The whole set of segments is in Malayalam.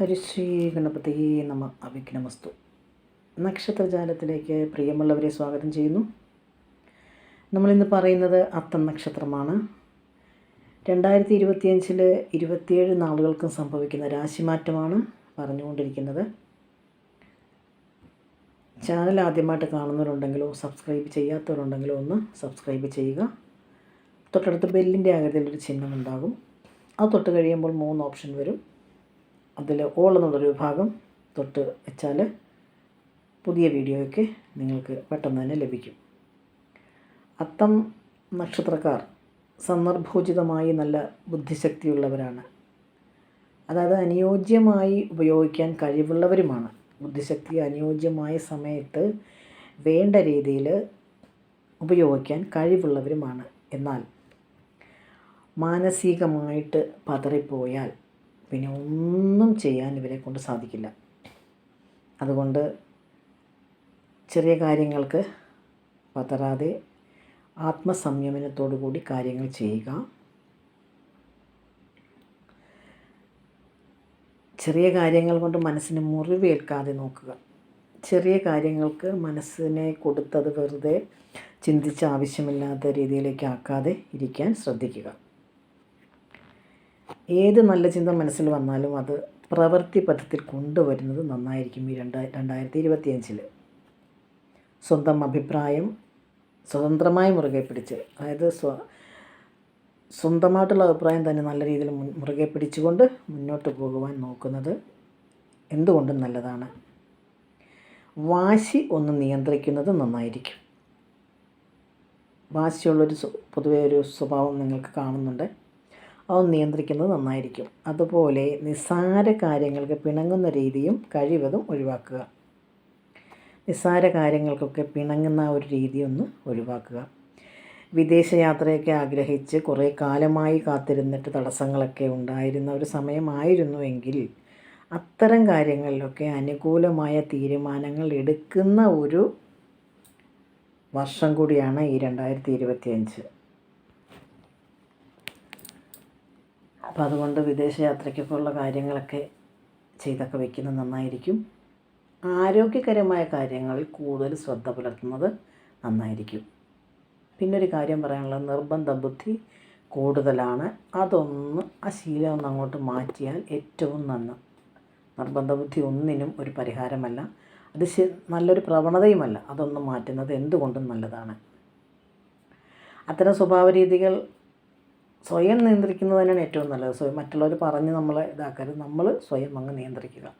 ഹരിശ്രീ ഗണപതി നമ. അവിഘ്നമസ്തു നക്ഷത്രജാലത്തിലേക്ക് പ്രിയമുള്ളവരെ സ്വാഗതം ചെയ്യുന്നു. നമ്മളിന്ന് പറയുന്നത് അത്തം നക്ഷത്രമാണ്. രണ്ടായിരത്തി ഇരുപത്തിയഞ്ചിൽ ഇരുപത്തിയേഴ് നാളുകൾക്കും സംഭവിക്കുന്ന രാശിമാറ്റമാണ് പറഞ്ഞുകൊണ്ടിരിക്കുന്നത്. ചാനൽ ആദ്യമായിട്ട് കാണുന്നവരുണ്ടെങ്കിലോ സബ്സ്ക്രൈബ് ചെയ്യാത്തവരുണ്ടെങ്കിലോ ഒന്ന് സബ്സ്ക്രൈബ് ചെയ്യുക. തൊട്ടടുത്ത് ബെല്ലിന്റെ ആകൃതിയിലൊരു ചിഹ്നം ഉണ്ടാകും. അത് തൊട്ട് കഴിയുമ്പോൾ മൂന്ന് ഓപ്ഷൻ വരും. അതിൽ ഓൾ എന്നുള്ളൊരു വിഭാഗം തൊട്ട് വെച്ചാൽ പുതിയ വീഡിയോയൊക്കെ നിങ്ങൾക്ക് പെട്ടെന്ന് തന്നെ ലഭിക്കും. അത്തം നക്ഷത്രക്കാർ സന്ദർഭോചിതമായി നല്ല ബുദ്ധിശക്തിയുള്ളവരാണ്. അതായത് അനുയോജ്യമായി ഉപയോഗിക്കാൻ കഴിവുള്ളവരുമാണ്. ബുദ്ധിശക്തി അനുയോജ്യമായ സമയത്ത് വേണ്ട രീതിയിൽ ഉപയോഗിക്കാൻ കഴിവുള്ളവരുമാണ്. എന്നാൽ മാനസികമായിട്ട് പതറിപ്പോയാൽ പിന്നെ ഒന്നും ചെയ്യാൻ ഇവരെ കൊണ്ട് സാധിക്കില്ല. അതുകൊണ്ട് ചെറിയ കാര്യങ്ങൾക്ക് പതറാതെ ആത്മസംയമനത്തോടു കൂടി കാര്യങ്ങൾ ചെയ്യുക. ചെറിയ കാര്യങ്ങൾ കൊണ്ട് മനസ്സിന് മുറിവേൽക്കാതെ നോക്കുക. ചെറിയ കാര്യങ്ങൾക്ക് മനസ്സിനെ കൊടുത്തത് വെറുതെ ചിന്തിച്ച് ആവശ്യമില്ലാത്ത രീതിയിലേക്ക് ആക്കാതെ ഇരിക്കാൻ ശ്രദ്ധിക്കുക. ഏത് നല്ല ചിന്ത മനസ്സിൽ വന്നാലും അത് പ്രവൃത്തി പഥത്തിൽ കൊണ്ടുവരുന്നത് നന്നായിരിക്കും ഈ രണ്ടാ രണ്ടായിരത്തി ഇരുപത്തിയഞ്ചിൽ സ്വന്തം അഭിപ്രായം സ്വതന്ത്രമായി മുറുകെ പിടിച്ച് അതായത് സ്വ സ്വന്തമായിട്ടുള്ള അഭിപ്രായം തന്നെ നല്ല രീതിയിൽ മുറുകെ പിടിച്ചുകൊണ്ട് മുന്നോട്ട് പോകുവാൻ നോക്കുന്നത് എന്തുകൊണ്ടും നല്ലതാണ്. വാശി ഒന്ന് നിയന്ത്രിക്കുന്നത് നന്നായിരിക്കും. വാശിയുള്ളൊരു പൊതുവേ ഒരു സ്വഭാവം നിങ്ങൾക്ക് കാണുന്നുണ്ട്. അത് നിയന്ത്രിക്കുന്നത് നന്നായിരിക്കും. അതുപോലെ നിസ്സാര കാര്യങ്ങൾക്ക് പിണങ്ങുന്ന രീതിയും കഴിവതും ഒഴിവാക്കുക. നിസ്സാര കാര്യങ്ങൾക്കൊക്കെ പിണങ്ങുന്ന ഒരു രീതി ഒന്ന് ഒഴിവാക്കുക വിദേശയാത്രയൊക്കെ ആഗ്രഹിച്ച് കുറേ കാലമായി കാത്തിരുന്നിട്ട് തടസ്സങ്ങളൊക്കെ ഉണ്ടായിരുന്ന ഒരു സമയമായിരുന്നുവെങ്കിൽ അത്തരം കാര്യങ്ങളിലൊക്കെ അനുകൂലമായ തീരുമാനങ്ങൾ എടുക്കുന്ന ഒരു വർഷം കൂടിയാണ് ഈ രണ്ടായിരത്തി ഇരുപത്തിയഞ്ച്. അപ്പോൾ അതുകൊണ്ട് വിദേശയാത്രയ്ക്കൊക്കെ ഉള്ള കാര്യങ്ങളൊക്കെ ചെയ്തൊക്കെ വയ്ക്കുന്നത് നന്നായിരിക്കും. ആരോഗ്യകരമായ കാര്യങ്ങളിൽ കൂടുതൽ ശ്രദ്ധ പുലർത്തുന്നത് നന്നായിരിക്കും. പിന്നൊരു കാര്യം പറയാനുള്ളത് നിർബന്ധ ബുദ്ധി കൂടുതലാണ്. അതൊന്ന് ആ ശീലം ഒന്ന് അങ്ങോട്ട് മാറ്റിയാൽ ഏറ്റവും നന്ന്. നിർബന്ധ ബുദ്ധി ഒന്നിനും ഒരു പരിഹാരമല്ല. അത് നല്ലൊരു പ്രവണതയുമല്ല. അതൊന്ന് മാറ്റുന്നത് എന്തുകൊണ്ടും നല്ലതാണ്. അത്തരം സ്വഭാവ രീതികൾ സ്വയം നിയന്ത്രിക്കുന്നത് തന്നെയാണ് ഏറ്റവും നല്ലത്. സ്വയം മറ്റുള്ളവർ പറഞ്ഞ് നമ്മളെ ഇതാക്കരുത്. നമ്മൾ സ്വയം അങ്ങ് നിയന്ത്രിക്കുക.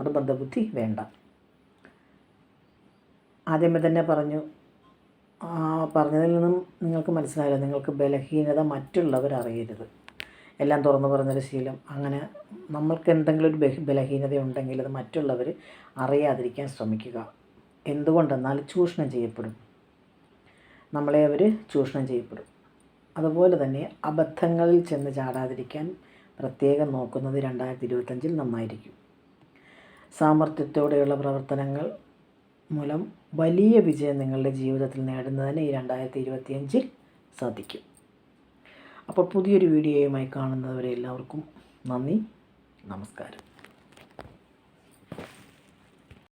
അത് ബുദ്ധി വേണ്ട. ആദ്യമേ തന്നെ പറഞ്ഞു പറഞ്ഞതിൽ നിന്നും നിങ്ങൾക്ക് മനസ്സിലായില്ല നിങ്ങൾക്ക് ബലഹീനത മറ്റുള്ളവർ അറിയരുത്. എല്ലാം തുറന്നു പറഞ്ഞൊരു ശീലം. അങ്ങനെ നമ്മൾക്ക് എന്തെങ്കിലും ഒരു ബലഹീനത ഉണ്ടെങ്കിൽ അത് മറ്റുള്ളവർ അറിയാതിരിക്കാൻ ശ്രമിക്കുക. എന്തുകൊണ്ടെന്നാൽ ചൂഷണം ചെയ്യപ്പെടും. നമ്മളെ അവർ ചൂഷണം ചെയ്യപ്പെടും. അതുപോലെ തന്നെ അബദ്ധങ്ങളിൽ ചെന്ന് ചാടാതിരിക്കാൻ പ്രത്യേകം നോക്കുന്നത് രണ്ടായിരത്തി ഇരുപത്തഞ്ചിൽ നന്നായിരിക്കും. സാമർത്ഥ്യത്തോടെയുള്ള പ്രവർത്തനങ്ങൾ മൂലം വലിയ വിജയം നിങ്ങളുടെ ജീവിതത്തിൽ നേടുന്നതിന് ഈ രണ്ടായിരത്തി ഇരുപത്തിയഞ്ചിൽ സാധിക്കും. അപ്പോൾ പുതിയൊരു വീഡിയോയുമായി കാണുന്നവരെ എല്ലാവർക്കും നന്ദി നമസ്കാരം.